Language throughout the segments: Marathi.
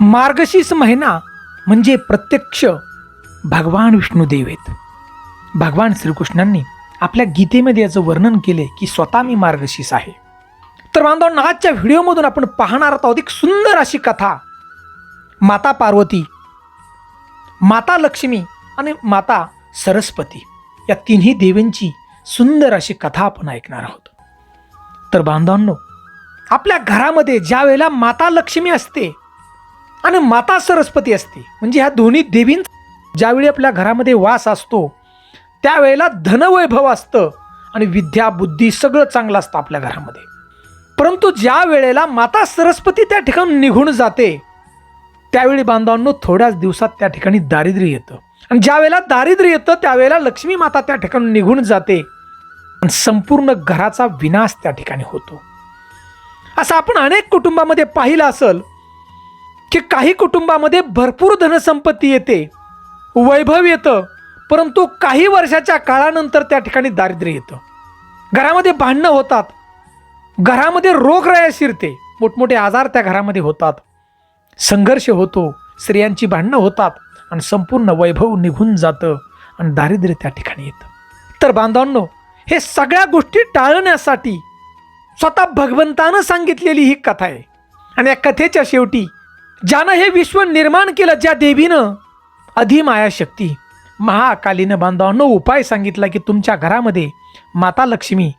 मार्गशीर्ष महिना म्हणजे प्रत्यक्ष भगवान विष्णुदेव आहेत. भगवान श्रीकृष्णांनी आपल्या गीतेमध्ये याचं वर्णन केले की स्वतः मी मार्गशीर्ष आहे. तर बांधवांना आजच्या व्हिडिओमधून आपण पाहणार आहोत एक सुंदर अशी कथा. माता पार्वती माता लक्ष्मी आणि माता सरस्वती या तिन्ही देवींची सुंदर अशी कथा आपण ऐकणार आहोत. तर बांधवांनो आपल्या घरामध्ये ज्या वेळेला माता लक्ष्मी असते आणि माता सरस्वती असते. म्हणजे ह्या दोन्ही देवींच ज्यावेळी आपल्या घरामध्ये वास असतो त्यावेळेला धनवैभव असतं आणि विद्या बुद्धी सगळं चांगलं असतं आपल्या घरामध्ये. परंतु ज्या वेळेला माता सरस्वती त्या ठिकाणी निघून जाते त्यावेळी बांधवांनो थोड्याच दिवसात त्या ठिकाणी दारिद्र्य येतं. आणि ज्या वेळेला दारिद्र्य येतं त्यावेळेला लक्ष्मी माता त्या ठिकाणी निघून जाते आणि संपूर्ण घराचा विनाश त्या ठिकाणी होतो. असं आपण अनेक कुटुंबामध्ये पाहिलं असेल की काही कुटुंबामध्ये भरपूर धनसंपत्ती येते. वैभव येतं परंतु काही वर्षाच्या काळानंतर त्या ठिकाणी दारिद्र्य येतं. घरामध्ये भांडणं होतात. घरामध्ये रोगराया शिरते. मोठमोठे आजार त्या घरामध्ये होतात. संघर्ष होतो. स्त्रियांची भांडणं होतात आणि संपूर्ण वैभव निघून जातं आणि दारिद्र्य त्या ठिकाणी येतं. तर बांधवांनो हे सगळ्या गोष्टी टाळण्यासाठी स्वतः भगवंतानं सांगितलेली ही कथा आहे. आणि या कथेच्या शेवटी ज्यानं हे विश्व निर्माण केलं ज्या देवीनं अधिमाया शक्ती. महाकालीनं बांधवांनो उपाय सांगितला की तुमच्या घरामध्ये माता लक्ष्मी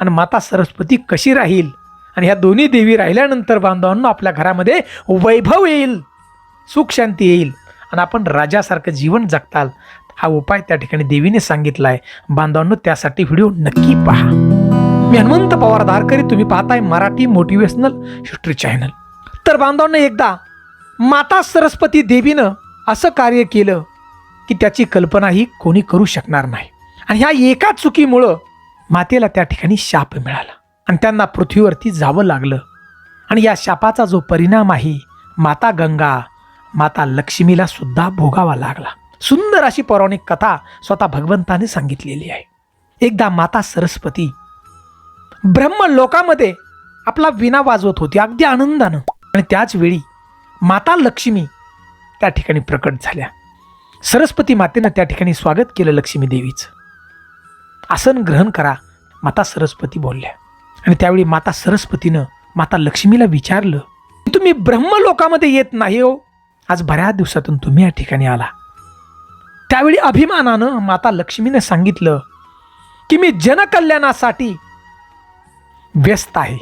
आणि माता सरस्वती कशी राहील? आणि ह्या दोन्ही देवी राहिल्यानंतर बांधवांनो आपल्या घरामध्ये वैभव येईल सुख शांती येईल आणि आपण राजासारखं जीवन जगताल. हा उपाय त्या ठिकाणी देवीने सांगितला आहे बांधवांनो त्यासाठी व्हिडिओ नक्की पहा. मी हनुमंत पवार धारकरी तुम्ही पाहताय मराठी मोटिवेशनल हिस्ट्री चॅनल. तर बांधवांना एकदा माता सरस्वती देवीनं असं कार्य केलं की त्याची कल्पनाही कोणी करू शकणार नाही. आणि ह्या एका चुकीमुळं मातेला त्या ठिकाणी शाप मिळाला. आणि त्यांना पृथ्वीवरती जावं लागलं. आणि या शापाचा जो परिणाम आहे माता गंगा माता लक्ष्मीला सुद्धा भोगावा लागला. सुंदर अशी पौराणिक कथा स्वतः भगवंताने सांगितलेली आहे. एकदा माता सरस्वती ब्रह्म लोकामध्ये आपला विना वाजवत होती अगदी आनंदानं. आणि त्याच वेळी माता लक्ष्मी त्या ठिकाणी प्रकट झाल्या. सरस्वती मातेनं त्या ठिकाणी स्वागत केलं लक्ष्मी देवीचं. आसन ग्रहण करा माता सरस्वती बोलल्या. आणि त्यावेळी माता सरस्वतीनं माता लक्ष्मीला विचारलं की तुम्ही ब्रह्मलोकामध्ये येत नाही हो. आज बऱ्याच दिवसातून तुम्ही या ठिकाणी आला. त्यावेळी अभिमानानं माता लक्ष्मीने सांगितलं की मी जनकल्याणासाठी व्यस्त आहे.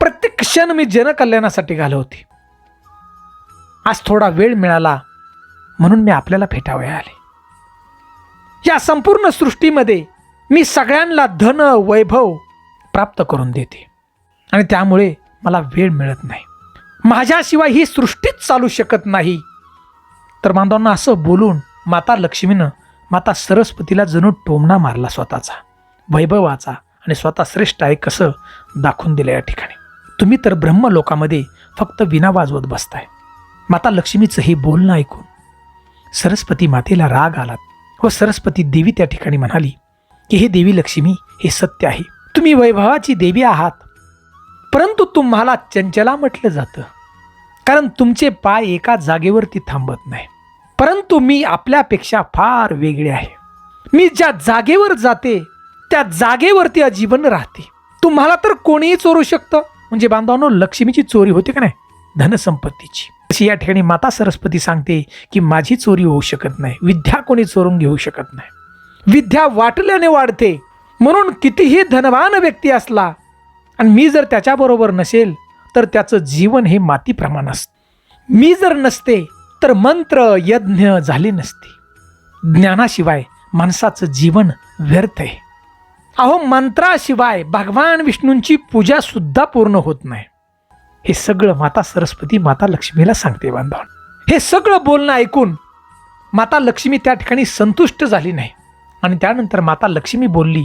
प्रत्येक क्षण मी जनकल्याणासाठी घालवते. आज थोडा वेळ मिळाला म्हणून मी आपल्याला भेटावे आले. या संपूर्ण सृष्टीमध्ये मी सगळ्यांना धन वैभव प्राप्त करून देते. आणि त्यामुळे मला वेळ मिळत नाही. माझ्याशिवाय ही सृष्टीच चालू शकत नाही. तर बांधवांना असं बोलून माता लक्ष्मीनं माता सरस्वतीला जणू टोमणा मारला स्वतःचा. वैभवाचा आणि स्वतः श्रेष्ठ आहे कसं दाखवून दिलं या ठिकाणी. तुम्ही तर ब्रह्मलोकामध्ये फक्त विना वाजवत बसताय. माता लक्ष्मीचं हे बोलणं ऐकून सरस्वती मातेला राग आलात व सरस्वती देवी त्या ठिकाणी म्हणाली की हे देवी लक्ष्मी हे सत्य आहे. तुम्ही वैभवाची देवी आहात. परंतु तुम्हाला चंचला म्हटलं जातं. कारण तुमचे पाय एका जागेवरती थांबत नाही. परंतु मी आपल्यापेक्षा फार वेगळे आहे. मी ज्या जागेवर जाते त्या जागेवरती आजीवन राहते. तुम्हाला तर कोणीही चोरू शकतं. म्हणजे बांधवांनो लक्ष्मीची चोरी होते का नाही? धनसंपत्तीची. अशी या ठिकाणी माता सरस्वती सांगते की माझी चोरी होऊ शकत नाही. विद्या कोणी चोरून घेऊ शकत नाही. विद्या वाटल्याने वाढते. म्हणून कितीही धनवान व्यक्ती असला आणि मी जर त्याच्याबरोबर नसेल तर त्याचं जीवन हे मातीप्रमाण असतं. मी जर नसते तर मंत्र यज्ञ झाले नसते. ज्ञानाशिवाय माणसाचं जीवन व्यर्थ आहे. अहो मंत्राशिवाय भगवान विष्णूंची पूजा सुद्धा पूर्ण होत नाही. हे सगळं माता सरस्वती माता लक्ष्मीला सांगते बांधव हे सगळं बोलणं ऐकून माता लक्ष्मी त्या ठिकाणी संतुष्ट झाली नाही. आणि त्यानंतर माता लक्ष्मी बोलली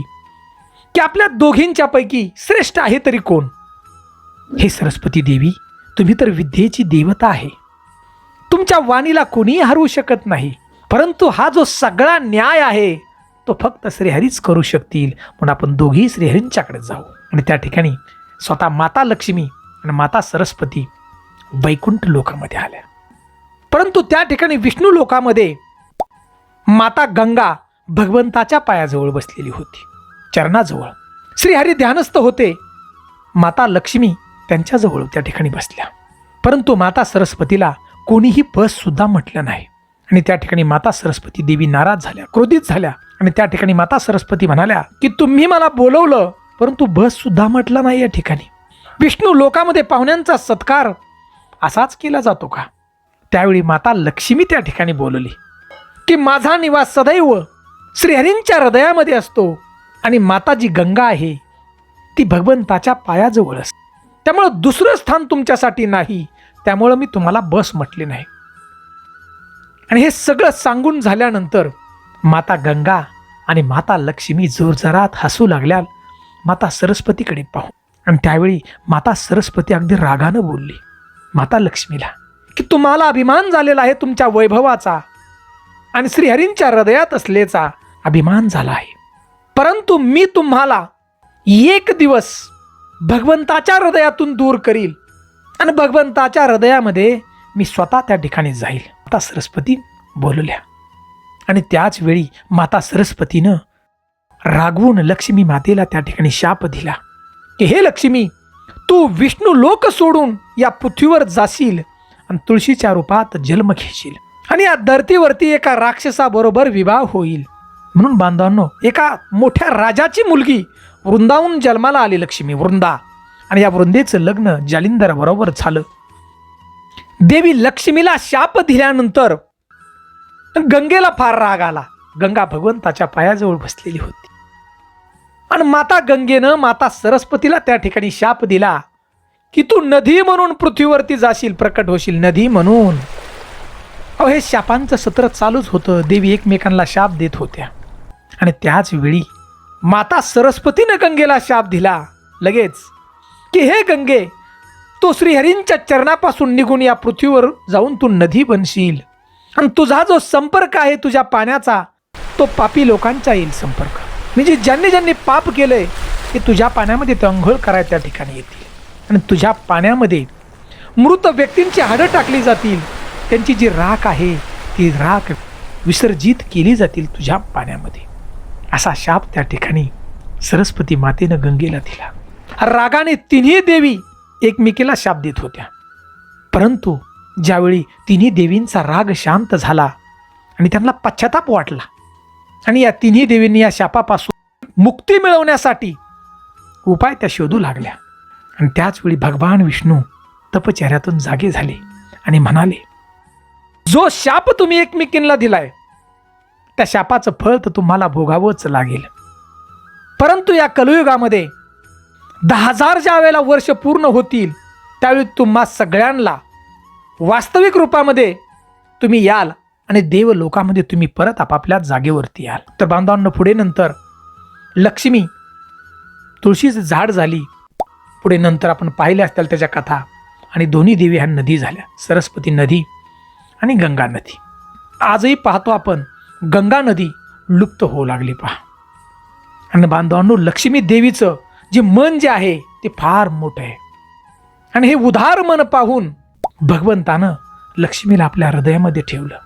की आपल्या दोघींच्या पैकी श्रेष्ठ आहे तरी कोण? हे सरस्वती देवी तुम्ही तर विद्येची देवता आहे. तुमच्या वाणीला कोणीही हरवू शकत नाही. परंतु हा जो सगळा न्याय आहे तो फक्त श्रीहरीच करू शकतील. म्हणून आपण दोघी श्रीहरींच्याकडे जाऊ. आणि त्या ठिकाणी स्वतः माता लक्ष्मी आणि माता सरस्वती वैकुंठ लोकामध्ये आल्या. परंतु त्या ठिकाणी विष्णू लोकामध्ये माता गंगा भगवंताच्या पायाजवळ बसलेली होती. चरणाजवळ. श्रीहरी ध्यानस्थ होते. माता लक्ष्मी त्यांच्याजवळ त्या ठिकाणी बसल्या. परंतु माता सरस्वतीला कोणीही बस सुद्धा म्हटलं नाही. आणि त्या ठिकाणी माता सरस्वती देवी नाराज झाल्या क्रोधित झाल्या. आणि त्या ठिकाणी माता सरस्वती म्हणाल्या की तुम्ही मला बोलवलं परंतु बस सुद्धा म्हटलं नाही या ठिकाणी. विष्णू लोकामध्ये पाहुण्यांचा सत्कार असाच केला जातो का? त्यावेळी माता लक्ष्मी त्या ठिकाणी बोलली की माझा निवास सदैव श्रीहरींच्या हृदयामध्ये असतो आणि माता जी गंगा आहे. ती भगवंताच्या पायाजवळ असते त्यामुळं दुसरं स्थान तुमच्यासाठी नाही. त्यामुळं मी तुम्हाला बस म्हटली नाही. आणि हे सगळं सांगून झाल्यानंतर माता गंगा आणि माता लक्ष्मी जोरजरात हसू लागल्या माता सरस्वतीकडे पाहू. आणि त्यावेळी माता सरस्वती अगदी रागानं बोलली माता लक्ष्मीला की तुम्हाला अभिमान झालेला आहे तुमच्या वैभवाचा आणि श्रीहरींच्या हृदयात असलेचा अभिमान झाला आहे. परंतु मी तुम्हाला एक दिवस भगवंताच्या हृदयातून दूर करील आणि भगवंताच्या हृदयामध्ये मी स्वतः त्या ठिकाणी जाईल. माता सरस्वती बोलल्या. आणि त्याच वेळी माता सरस्वतीनं रागवून लक्ष्मी मातेला त्या ठिकाणी शाप दिला. की हे लक्ष्मी तू विष्णू लोक सोडून या पृथ्वीवर जाशील आणि तुळशीच्या रूपात जन्म घेशील आणि या धरतीवरती एका राक्षसाबरोबर विवाह होईल. म्हणून बांधवांनो एका मोठ्या राजाची मुलगी वृंदाहून जन्माला आली लक्ष्मी वृंदा. आणि या वृंदेचं लग्न जालिंदराबरोबर झालं. देवी लक्ष्मीला शाप दिल्यानंतर गंगेला फार राग आला. गंगा भगवंताच्या पायाजवळ बसलेली होती. आणि माता गंगेनं माता सरस्वतीला त्या ठिकाणी शाप दिला की तू नदी म्हणून पृथ्वीवरती जाशील प्रकट होशील नदी म्हणून. अहो हे शापांचं सत्र चालूच होतं. देवी एकमेकांना शाप देत होत्या. आणि त्याच वेळी माता सरस्वतीनं गंगेला शाप दिला. लगेच की हे गंगे तो श्रीहरींच्या चरणापासून निघून या पृथ्वीवर जाऊन तू नदी बनशील. आणि तुझा जो संपर्क आहे तुझ्या पाण्याचा तो पापी लोकांचा येईल संपर्क. म्हणजे ज्यांनी ज्यांनी पाप केलं आहे ते तुझ्या पाण्यामध्ये ते अंघोळ करायला त्या ठिकाणी येतील. आणि तुझ्या पाण्यामध्ये मृत व्यक्तींची हाडं टाकली जातील. त्यांची जी राख आहे ती राख विसर्जित केली जातील तुझ्या पाण्यामध्ये. असा शाप त्या ठिकाणी सरस्वती मातेनं गंगेला दिला. रागाने तिन्ही देवी एकमेकीला शाप देत होत्या. परंतु ज्यावेळी तिन्ही देवींचा राग शांत झाला आणि त्यांना पश्चाताप वाटला आणि या तिन्ही देवींनी या शापापासून मुक्ती मिळवण्यासाठी उपाय त्या शोधू लागल्या. आणि त्याचवेळी भगवान विष्णू तपचर्यातून जागे झाले आणि म्हणाले जो शाप तुम्ही एकमेकींना दिलाय त्या शापाचं फळ तर तुम्हाला भोगावंच लागेल. परंतु या कलयुगामध्ये दहा हजार ज्या वेळेला वर्ष पूर्ण होतील त्यावेळी तुम्हा सगळ्यांना वास्तविक रूपामध्ये तुम्ही याल आणि देव लोकामध्ये तुम्ही परत आपापल्या जागेवरती याल. तर बांधवांना पुढे नंतर लक्ष्मी तुळशीचं झाड झाली. पुढे नंतर आपण पाहिल्या असतील त्याच्या कथा. आणि दोन्ही देवी ह्या नदी झाल्या. सरस्वती नदी आणि गंगा नदी. आजही पाहतो आपण गंगा नदी लुप्त होऊ लागली पहा. आणि बांधवांनो लक्ष्मी देवीचं जे मन जे आहे ते फार मोठं आहे. आणि हे उधार मन पाहून भगवंतानं लक्ष्मीला आपल्या हृदयामध्ये ठेवलं.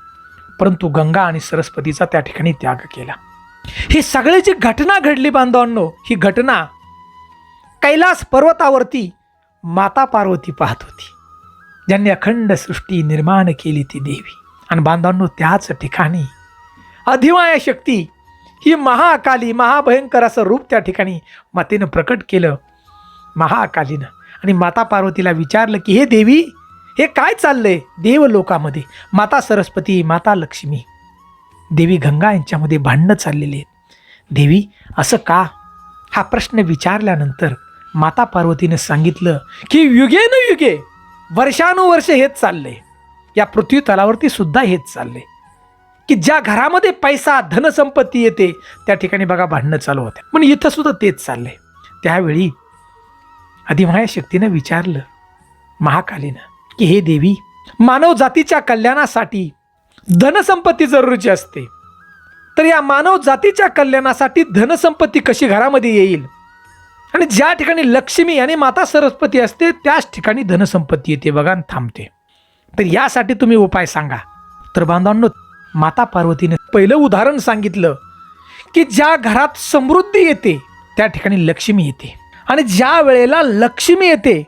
परंतु गंगा आणि सरस्वतीचा त्या ठिकाणी त्याग केला. ही सगळी जी घटना घडली बांधवांनो ही घटना कैलास पर्वतावरती माता पार्वती पाहत होती. ज्यांनी अखंड सृष्टी निर्माण केली ती देवी. आणि बांधवांनो त्याच ठिकाणी अधिमाया शक्ती ही महाकाली महाभयंकर असं रूप त्या ठिकाणी मातेनं प्रकट केलं. महाकालीनं. आणि माता पार्वतीला विचारलं की हे देवी हे काय चाललंय देवलोकामध्ये माता सरस्वती माता लक्ष्मी. देवी गंगा यांच्यामध्ये भांडणं चाललेली आहेत. देवी असं का? हा प्रश्न विचारल्यानंतर माता पार्वतीनं सांगितलं की युगे न युगे वर्षानुवर्ष हेच चाललंय. या पृथ्वी तलावरती सुद्धा हेच चाललंय. की ज्या घरामध्ये पैसा धनसंपत्ती येते त्या ठिकाणी बघा भांडणं चालू होते पण इथं सुद्धा तेच चाललंय. त्यावेळी अधिमाया शक्तीनं विचारलं महाकालीनं की हे देवी मानव जातीच्या कल्याणासाठी धनसंपत्ती जरुरीची असते. तर या मानव जातीच्या कल्याणासाठी धनसंपत्ती कशी घरामध्ये येईल? आणि ज्या ठिकाणी लक्ष्मी आणि माता सरस्वती असते त्याच ठिकाणी धनसंपत्ती येते बघा आणि थांबते. तर यासाठी तुम्ही उपाय सांगा. तर बांधवांनो माता पार्वतीने पहिलं उदाहरण सांगितलं की ज्या घरात समृद्धी येते त्या ठिकाणी लक्ष्मी येते. आणि ज्या वेळेला लक्ष्मी येते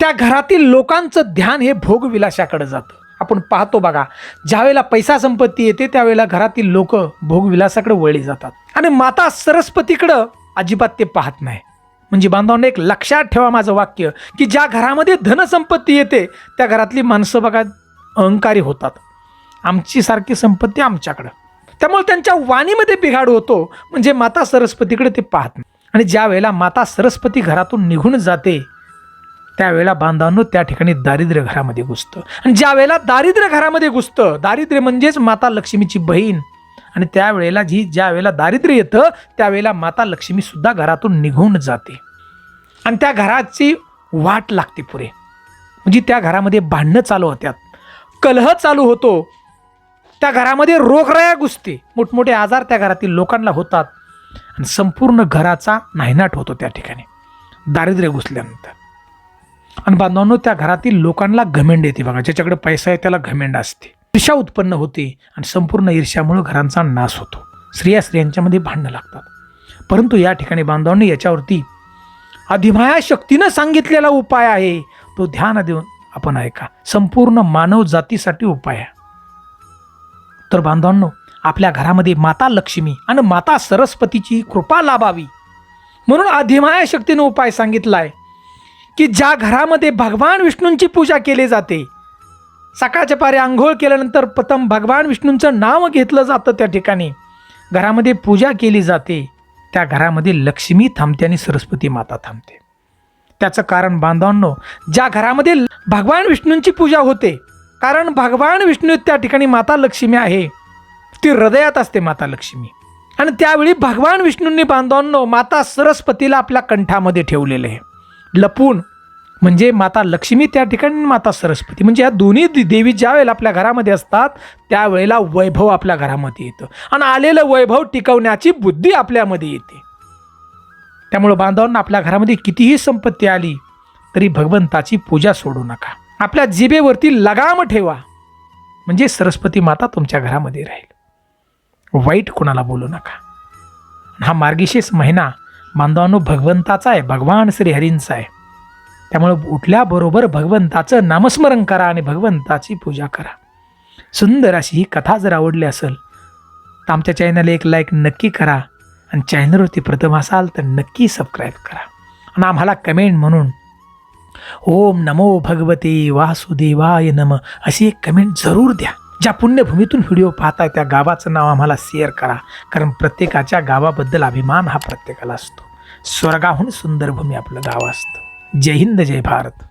त्या घरातील लोकांचं ध्यान हे भोगविलासाकडे जातं. आपण पाहतो बघा ज्यावेळेला पैसा संपत्ती येते त्यावेळेला घरातील लोक भोगविलासाकडे वळली जातात. आणि माता सरस्वतीकडं अजिबात ते पाहत नाही. म्हणजे बांधवांना एक लक्षात ठेवा माझं वाक्य की ज्या घरामध्ये धनसंपत्ती येते त्या घरातली माणसं बघा अहंकारी होतात. आमची सारखी संपत्ती आमच्याकडं. त्यामुळे त्यांच्या वाणीमध्ये बिघाड होतो म्हणजे माता सरस्वतीकडे ते पाहत नाही. आणि ज्या वेळेला माता सरस्वती घरातून निघून जाते त्यावेळेला बांधवांनो त्या ठिकाणी दारिद्र्य घरामध्ये घुसतं. आणि ज्या वेळेला दारिद्र्य घरामध्ये घुसतं दारिद्र्य म्हणजेच माता लक्ष्मीची बहीण. आणि त्यावेळेला जी ज्या वेळेला दारिद्र्य येतं त्यावेळेला माता लक्ष्मीसुद्धा घरातून निघून जाते. आणि त्या घराची वाट लागते पुरे म्हणजे त्या घरामध्ये भांडणं चालू होत्यात. कलह चालू होतो. त्या घरामध्ये रोगराया घुसते. मोठमोठे आजार त्या घरातील लोकांना होतात. आणि संपूर्ण घराचा नायनाट होतो त्या ठिकाणी. दारिद्र्य घुसल्यानंतर. आणि बांधवांनो त्या घरातील लोकांना घमेंड येते बघा. ज्याच्याकडे पैसा आहे त्याला घमेंड असते. ईर्षा उत्पन्न होते आणि संपूर्ण ईर्ष्यामुळे घरांचा नाश होतो. स्त्रिया स्त्रियांच्यामध्ये भांडणं लागतात. परंतु या ठिकाणी बांधवांनी याच्यावरती अधिमाया शक्तीनं सांगितलेला उपाय आहे. तो ध्यान देऊन आपण ऐका. संपूर्ण मानव जातीसाठी उपाय आहे. तर बांधवांनो आपल्या घरामध्ये माता लक्ष्मी आणि माता सरस्वतीची कृपा लाभावी. म्हणून अधिमाया शक्तीनं उपाय सांगितला आहे की ज्या घरामध्ये भगवान विष्णूंची पूजा केली जाते सकाळच्या पारी आंघोळ केल्यानंतर प्रथम भगवान विष्णूंचं नाव घेतलं जातं त्या ठिकाणी. घरामध्ये पूजा केली जाते त्या घरामध्ये लक्ष्मी थांबते आणि सरस्वती माता थांबते. त्याचं कारण बांधवांनो ज्या घरामध्ये भगवान विष्णूंची पूजा होते कारण भगवान विष्णू त्या ठिकाणी माता लक्ष्मी आहे ती हृदयात असते माता लक्ष्मी. आणि त्यावेळी भगवान विष्णूंनी बांधवांनो माता सरस्वतीला आपल्या कंठामध्ये ठेवलेलं आहे. लपून म्हणजे माता लक्ष्मी त्या ठिकाणी माता सरस्वती. म्हणजे या दोन्ही देवी ज्या वेळेला आपल्या घरामध्ये असतात त्यावेळेला वैभव आपल्या घरामध्ये येतं. आणि आलेलं वैभव टिकवण्याची बुद्धी आपल्यामध्ये येते. त्यामुळं बांधवांना आपल्या घरामध्ये कितीही संपत्ती आली तरी भगवंताची पूजा सोडू नका. आपल्या जिभेवरती लगाम ठेवा. म्हणजे सरस्वती माता तुमच्या घरामध्ये राहील. वाईट कोणाला बोलू नका. हा मार्गिशेष महिना बांधवांनो भगवंताचा आहे भगवान श्रीहरींचा आहे. त्यामुळं उठल्याबरोबर भगवंताचं नामस्मरण करा आणि भगवंताची पूजा करा. सुंदर अशी ही कथा जर आवडली असेल तर आमच्या चॅनलला एक लाईक नक्की करा आणि चॅनलवरती प्रथम असाल तर नक्की सबस्क्राईब करा. आणि आम्हाला कमेंट म्हणून ओम नमो भगवते वासुदेवाय नम अशी एक कमेंट जरूर द्या. ज्या पुण्यभूमीतून व्हिडिओ पाहताय त्या गावाचं नाव आम्हाला शेअर करा. कारण प्रत्येकाच्या गावाबद्दल अभिमान हा प्रत्येकाला असतो. स्वर्गाहून सुंदर भूमी आपलं गाव असतं. जय हिंद जय भारत.